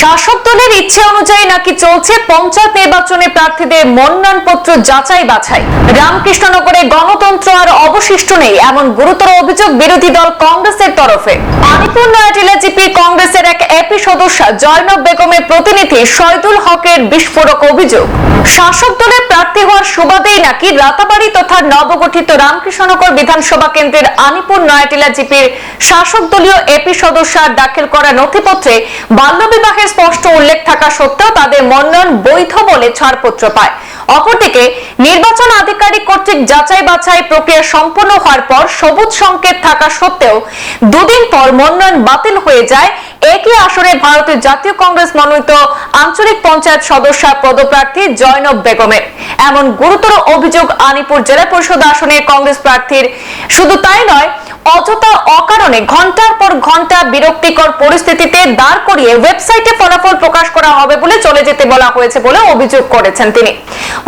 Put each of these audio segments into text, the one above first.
শাসক দলের ইচ্ছে অনুযায়ী নাকি চলছে পঞ্চায়েত নির্বাচনে প্রার্থীদের মনোনয়নপত্র যাচাই বাছাই? রামকৃষ্ণনগরে গণতন্ত্র আর অবশিষ্ট নেই, এমন গুরুতর অভিযোগ বিরোধী দল কংগ্রেসের তরফে। আলিপুর নয়াটিলা জিপি কংগ্রেসের এক এপি সদস্য জয়নব বেগমের প্রতিনিধি শহীদুল হকের বিস্ফোরক অভিযোগ। শাসক দলের প্রার্থী হওয়ার সুবাদেই নাকি রাতাবাড়ি তথা নবগঠিত রামকৃষ্ণনগর বিধানসভা কেন্দ্রের আনিপুর নয়াটিলা জিপির শাসক দলীয় এপি সদস্য দাখিল করা নথিপত্রে বাল্যবিবাহের স্পষ্ট উল্লেখ থাকা সত্ত্বেও তাদের মনোনয়ন বৈধ বলে ছাড়পত্র পায়। অপরদিকে, নির্বাচন আধিকারিক কর্তৃক যাচাই বাছাই প্রক্রিয়া সম্পন্ন হওয়ার পর সবুজ সংকেত থাকা সত্ত্বেও দুদিন পর মনোনয়ন বাতিল হয়ে যায়। একই আসরে ভারতের জাতীয় কংগ্রেস মনোনীত আঞ্চলিক পঞ্চায়েত সদস্য পদপ্রার্থী জয়নব বেগমের। এমন গুরুতর অভিযোগ আনিপুর জেলা পরিষদ আসনে কংগ্রেস প্রার্থীর। শুধু তাই নয় অযথা অকারণে ঘণ্টার পর ঘণ্টা বিরক্তিকর পরিস্থিতিতে দাঁড় করিয়ে ওয়েবসাইটে ফলাফল প্রকাশ করা হবে বলে চলে যেতে বলা হয়েছে বলে অভিযোগ করেছেন তিনি।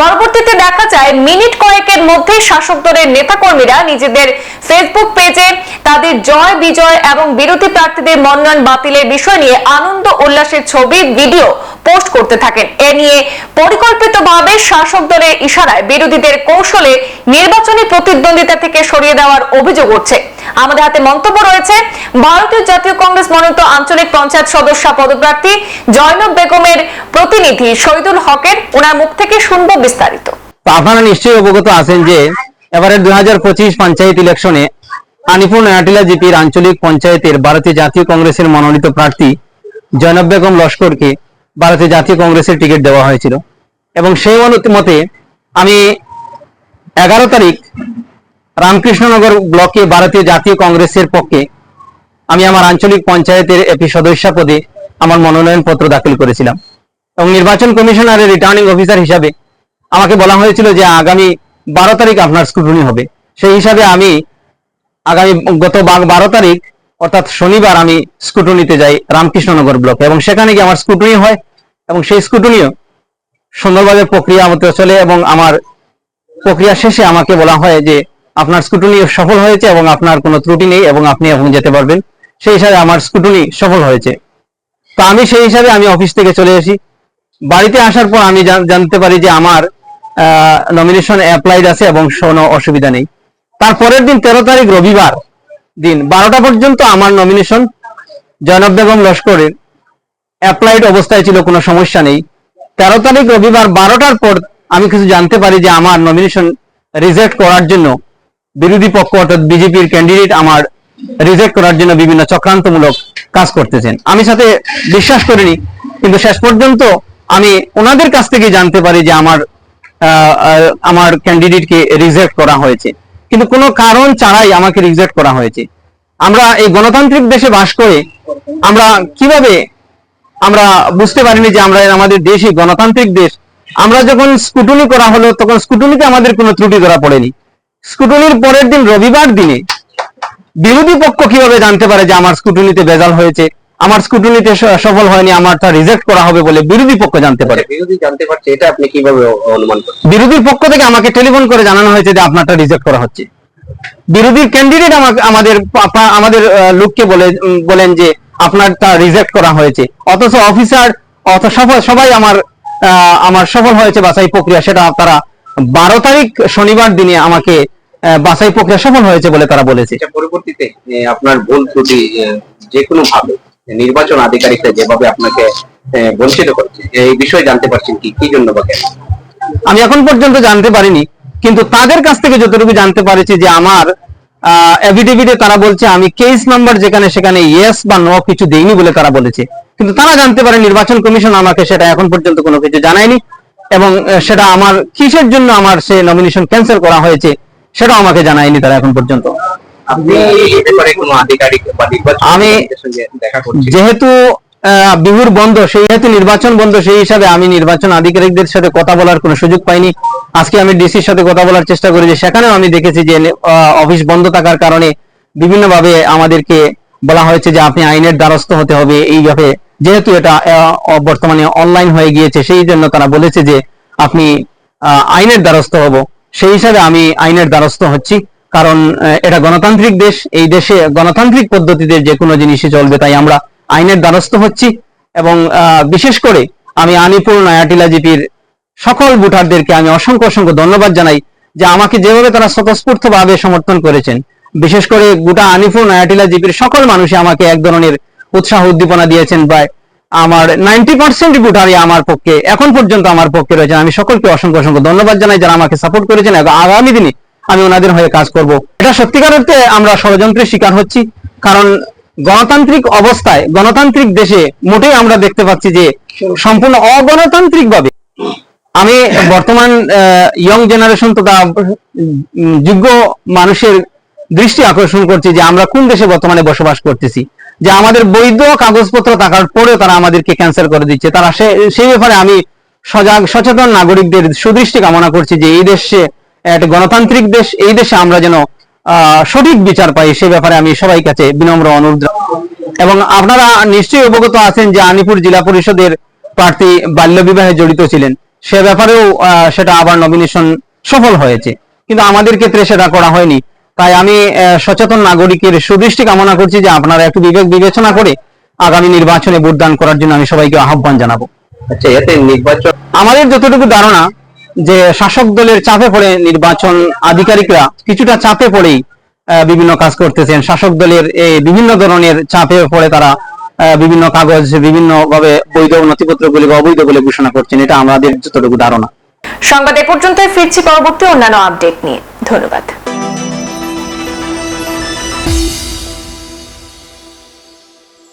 পরবর্তীতে দেখা যায়, মিনিট কয়েকের মধ্যে শাসক দলের নেতাকর্মীরা নিজেদের ফেসবুক পেজে তাদের জয়, বিজয় এবং বিরোধী প্রার্থীদের মনোনয়ন বাতিলের বিষয় নিয়ে আনন্দ উল্লাসের ছবি, ভিডিও পোস্ট করতে থাকেন। এ নিয়ে পরিকল্পিতভাবে শাসক দলের ইশারায় বিরোধীদের কৌশলে নির্বাচনী প্রতিদ্বন্দ্বিতা থেকে সরিয়ে দেওয়ার অভিযোগ উঠছে। আমাদের হাতে মন্তব্য রয়েছে, ভারতীয় জাতীয় কংগ্রেস মনোনীত আঞ্চলিক পঞ্চায়েত সদস্য পদপ্রার্থী জয়নব বেগমের প্রতিনিধি শহীদুল হকের। ওনার মুখ থেকে শুনব বিস্তারিত। আপনারা নিশ্চয়ই অবগত আছেন যে এবারে দুই হাজার পঁচিশ পঞ্চায়েত ইলেকশনে আনিপুর নয়াটিলা জিপির আঞ্চলিক পঞ্চায়েতের ভারতীয় জাতীয় কংগ্রেসের মনোনীত প্রার্থী জয়নব বেগম লস্করকে ভারতীয় জাতীয় কংগ্রেসের টিকিট দেওয়া হয়েছিল। এবং সেই মতে আমি এগারো তারিখ রামকৃষ্ণনগর ব্লকে ভারতীয় জাতীয় কংগ্রেসের পক্ষে আমি আমার আঞ্চলিক পঞ্চায়েতের এপি সদস্য পদে আমার মনোনয়ন পত্র দাখিল করেছিলাম। এবং নির্বাচন কমিশনারের রিটার্নিং অফিসার হিসাবে আমাকে বলা হয়েছিল যে আগামী বারো তারিখ আপনার স্কুটনি হবে। সেই হিসাবে আমি আগামী গত বারো তারিখ, অর্থাৎ শনিবার আমি স্কুটনিতে যাই রামকৃষ্ণনগর ব্লকে। এবং সেখানে গিয়ে আমার স্কুটনি হয় এবং সেই স্কুটনিও সুন্দরভাবে প্রক্রিয়া মতো চলে এবং আমার প্রক্রিয়া শেষে আমাকে বলা হয় যে আপনার স্কুটনি সফল হয়েছে এবং আপনার কোনো ত্রুটি নেই এবং আপনি এখন যেতে পারবেন। সেই হিসাবে আমার স্কুটনি সফল হয়েছে। তো আমি সেই হিসাবে আমি অফিস থেকে চলে আসি বাড়িতে আসার পর আমি জানতে পারি যে আমার নমিনেশন অ্যাপ্লাইড আছে এবং কোনো অসুবিধা নেই। তারপরের দিন তেরো তারিখ রবিবার দিন বারোটা পর্যন্ত আমার নমিনেশন জয়নব বেগম লস্করের অ্যাপ্লাইড অবস্থায় ছিল, কোনো সমস্যা নেই। তেরো তারিখ রবিবার বারোটার পর আমি কিছু জানতে পারি যে আমার নমিনেশন রিজেক্ট করার জন্য বিরোধী পক্ষ অর্থাৎ বিজেপির ক্যান্ডিডেট আমার রিজেক্ট করার জন্য বিভিন্ন চক্রান্তমূলক কাজ করতেছেন। আমি সাথে বিশ্বাস করিনি, কিন্তু শেষ পর্যন্ত আমি ওনাদের কাছ থেকে জানতে পারি যে আমার আমার ক্যান্ডিডেটকে রিজেক্ট করা হয়েছে। কিন্তু কোনো কারণ ছাড়াই আমাকে রিজেক্ট করা হয়েছে। আমরা এই গণতান্ত্রিক দেশে বাস করে আমরা কীভাবে, আমরা বুঝতে পারিনি যে আমরা আমাদের দেশই গণতান্ত্রিক দেশ। আমরা যখন স্কুটনি করা হলো, তখন স্কুটনিতে আমাদের কোনো ত্রুটি ধরা পড়েনি। স্কুটনির পরের দিন রবিবার দিনে বিরোধী পক্ষ কীভাবে জানতে পারে যে আমার স্কুটনিতে বেজাল হয়েছে আমার স্কুটনিতে সফল হয়নি আমারটা রিজেক্ট করা হবে বলে বিরোধী পক্ষ জানতে পারে? বিরোধী জানতে পারছে এটা আপনি কীভাবে অনুমান করছেন বিরোধীর পক্ষ থেকে আমাকে টেলিফোন করে জানানো হয়েছে যে আপনারটা রিজেক্ট করা হচ্ছে। বিরোধী ক্যান্ডিডেট আমাকে আমাদের আমাদের লোককে বলে বলেন যে আপনারটা রিজেক্ট করা হয়েছে। অথচ অফিসার অথ সফল সবাই আমার আহ, আমার সফল হয়েছে বাছাই প্রক্রিয়া সেটা তারা বারো তারিখ শনিবার দিনে আমাকে বাছাই প্রক্রিয়া সফল হয়েছে বলে তারা বলেছে। পরবর্তীতে আপনার ভুল ত্রুটি যে কোনো ভাবে নির্বাচন আধিকারিকরা যেভাবে আপনাকে বঞ্চিত করছে এই বিষয়ে জানতে পারছেন কি কি জন্য বা কেন? আমি এখন পর্যন্ত জানতে পারিনি কিন্তু তাদের কাছ থেকে যতটুকু জানতে পারেছি যে আমার এভিডেভিটে তারা বলছে আমি কেস নাম্বার যেখানে সেখানে ইয়েস বা নো কিছু দেইনি বলে তারা বলেছে। কিন্তু তারা জানতে পারে নির্বাচন কমিশন আমাকে সেটা এখন পর্যন্ত কোনো কিছু জানায়নি। এবং সেটা আমার কিসের জন্য আমার সে নমিনেশন ক্যান্সেল করা হয়েছে সেটাও আমাকে জানায়নি তারা এখন পর্যন্ত। আমি- যেহেতু বিহুর বন্ধ সেই হেতু নির্বাচন বন্ধ সেই হিসাবে আমি নির্বাচন আধিকারিকদের সাথে কথা বলার কোনো সুযোগ পাইনি। আজকে আমি ডিসির সাথে কথা বলার চেষ্টা করেছি সেখানেও আমি দেখেছি যে অফিস বন্ধ থাকার কারণে বিভিন্নভাবে আমাদেরকে বলা হয়েছে যে আপনি আইনের দ্বারস্থ হতে হবে এইভাবে যেহেতু এটা বর্তমানে অনলাইন হয়ে গিয়েছে, সেই জন্য তারা বলেছে যে আপনি আইনের দ্বারস্থ হব। সেই হিসাবে আমি আইনের দ্বারস্থ হচ্ছি, কারণ এটা গণতান্ত্রিক দেশ, এই দেশে গণতান্ত্রিক পদ্ধতিতে যে কোনো জিনিসই চলবে, তাই আমরা আইনের দ্বারস্থ হচ্ছি এবং বিশেষ করে আমি আনিপুর নয়াটিলা জিপির সকল ভোটারদেরকে আমি অসংখ্য অসংখ্য ধন্যবাদ জানাই যে আমাকে যেভাবে তারা স্বতঃস্ফূর্ত ভাবে সমর্থন করেছেন। বিশেষ করে গোটা আনিপুর নয়াটিলা জিপির সকল মানুষই আমাকে এক ধরনের উৎসাহ উদ্দীপনা দিয়েছেন বা আমার নাইনটি পার্সেন্ট ভোটারই আমার পক্ষে, এখন পর্যন্ত আমার পক্ষে রয়েছেন। আমি সকলকে অসংখ্য অসংখ্য ধন্যবাদ জানাই যারা আমাকে সাপোর্ট করেছেন এবং আগামী দিনে আমি ওনাদের হয়ে কাজ করব। এটা সত্যিকার অর্থে আমরা ষড়যন্ত্রের শিকার হচ্ছি, কারণ গণতান্ত্রিক অবস্থায়, গণতান্ত্রিক দেশে মোটেই আমরা দেখতে পাচ্ছি যে সম্পূর্ণ অগণতান্ত্রিক ভাবে আমি বর্তমান ইয়ং জেনারেশন তথা যোগ্য মানুষের দৃষ্টি আকর্ষণ করছি যে আমরা কোন দেশে বর্তমানে বসবাস করতেছি। যে আমাদের বৈধ কাগজপত্র থাকার পরেও তারা আমাদেরকে ক্যান্সেল করে দিচ্ছে। তারা সেই ব্যাপারে আমি সজাগ, সচেতন নাগরিকদের সুদৃষ্টি কামনা করছি যে এই দেশে একটা গণতান্ত্রিক দেশ, এই দেশে আমরা যেন সঠিক বিচার পাই, সে ব্যাপারে আমি সবাই কাছে বিনম্র অনুরোধ এবং আপনারা নিশ্চয়ই অবগত আছেন যে আনিপুর জেলা পরিষদের প্রার্থী বাল্য বিবাহে জড়িত ছিলেন। সে ব্যাপারেও সেটা আবার নমিনেশন সফল হয়েছে। কিন্তু আমাদের ক্ষেত্রে সেটা করা হয়নি। তাই আমি সচেতন নাগরিকের সুদৃষ্টি কামনা করছি যে আপনারা একটু বিবেক বিবেচনা করে আগামী নির্বাচনে ভোটদান করার জন্য আমি সবাইকে আহ্বান জানাব। আচ্ছা এতে নির্বাচন আমাদের যতটুকু ধারণা যে শাসক দলের চাপে পড়ে নির্বাচন আধিকারিকরা কিছুটা চাপে পড়েই বিভিন্ন কাজ করতেছেন। শাসক দলের এই বিভিন্ন ধরনের চাপে পড়ে তারা আহ, বিভিন্ন কাগজ বিভিন্ন ভাবে বৈধ নথিপত্র নথিপত্রগুলিকে অবৈধ বলে ঘোষণা করছেন। এটা আমাদের যতটুকু ধারণা। সংবাদ এ পর্যন্তই ফিরছি পরবর্তী অন্যান্য আপডেট নিয়ে। ধন্যবাদ।